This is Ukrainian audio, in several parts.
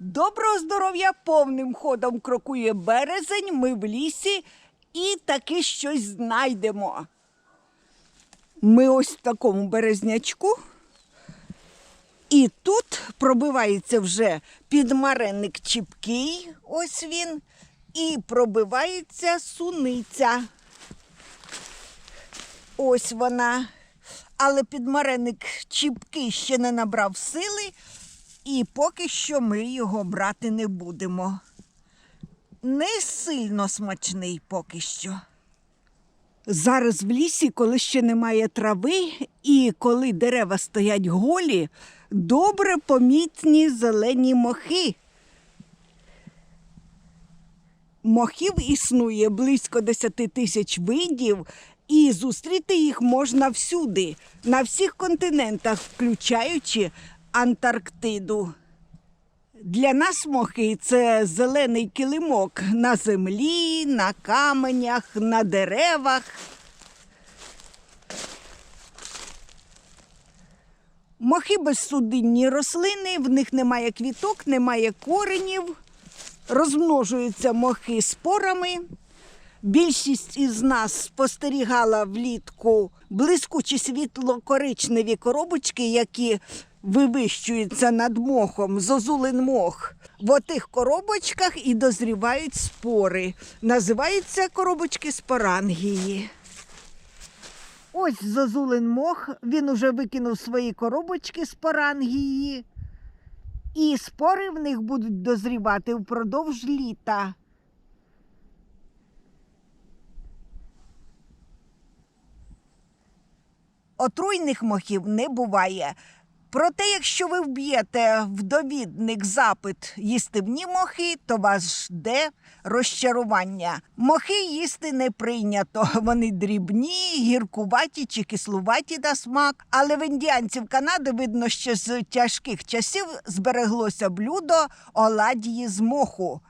Доброго здоров'я повним ходом крокує березень, ми в лісі і таки щось знайдемо. Ми ось в такому березнячку. І тут пробивається вже підмаренник чіпкий, ось він, і пробивається суниця. Ось вона. Але підмаренник чіпкий ще не набрав сили, і поки що ми його брати не будемо. Не сильно смачний поки що. Зараз в лісі, коли ще немає трави, і коли дерева стоять голі, добре помітні зелені мохи. Мохів існує близько 10 тисяч видів, і зустріти їх можна всюди, на всіх континентах, включаючи Антарктиду. Для нас мохи це зелений килимок на землі, на каменях, на деревах. Мохи безсудинні рослини, в них немає квіток, немає коренів, розмножуються мохи спорами. Більшість із нас спостерігала влітку блискучі світло-коричневі коробочки, які вивищуються над мохом, зозулин мох. В отих коробочках і дозрівають спори. Називаються коробочки спорангії. Ось зозулин мох, він уже викинув свої коробочки спорангії. І спори в них будуть дозрівати впродовж літа. Отруйних мохів не буває. Проте, якщо ви вб'єте в довідник запит їстивні мохи, то вас жде розчарування. Мохи їсти не прийнято. Вони дрібні, гіркуваті чи кислуваті на смак. Але в індіанців Канади видно, що з тяжких часів збереглося блюдо оладії з моху.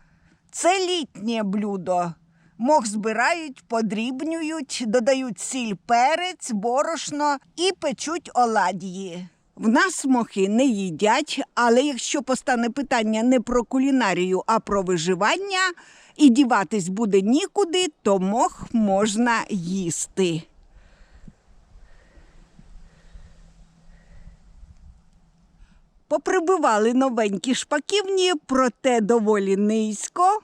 Це літнє блюдо. Мох збирають, подрібнюють, додають сіль, перець, борошно і печуть оладії. В нас мохи не їдять, але якщо постане питання не про кулінарію, а про виживання, і діватись буде нікуди, то мох можна їсти. Поприбивали новенькі шпаківні, проте доволі низько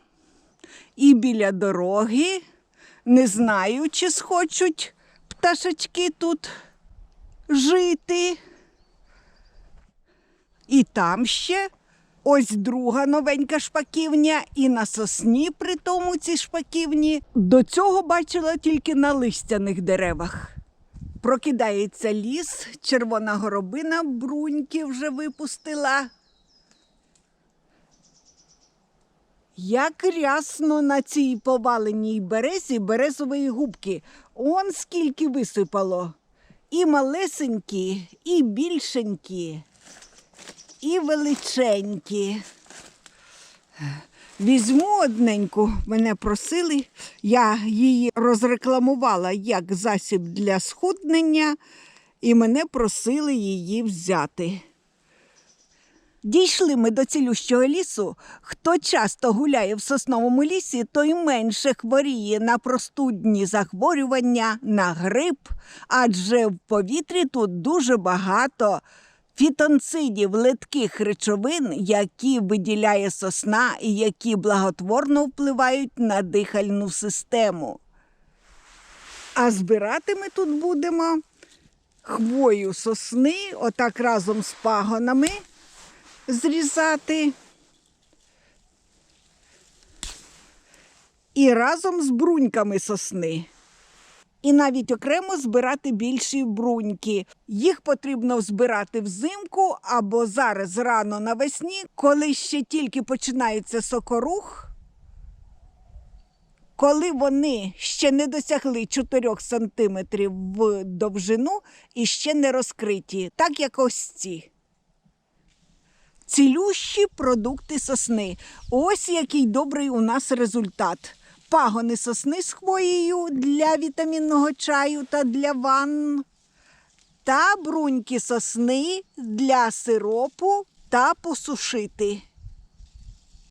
і біля дороги. Не знаю, чи схочуть пташечки тут жити. І там ще ось друга новенька шпаківня, і на сосні при тому ці шпаківні. До цього бачила тільки на листяних деревах. Прокидається ліс, червона горобина бруньки вже випустила. Як рясно на цій поваленій березі березової губки. Он скільки висипало. І малесенькі, і більшенькі, і величенькі. Візьму одненьку, мене просили, я її розрекламувала як засіб для схуднення, і мене просили її взяти. Дійшли ми до цілющого лісу. Хто часто гуляє в сосновому лісі, той менше хворіє на простудні захворювання, на грип, адже в повітрі тут дуже багато фітонцидів, литких речовин, які виділяє сосна і які благотворно впливають на дихальну систему. А збирати ми тут будемо хвою сосни, отак разом з пагонами зрізати. І разом з бруньками сосни. І навіть окремо збирати більші бруньки. Їх потрібно збирати взимку або зараз рано навесні, коли ще тільки починається сокорух, коли вони ще не досягли 4 сантиметрів в довжину і ще не розкриті, так як ось ці. Цілющі продукти сосни. Ось який добрий у нас результат. Пагони сосни з хвоєю для вітамінного чаю та для ванн, та бруньки сосни для сиропу та посушити.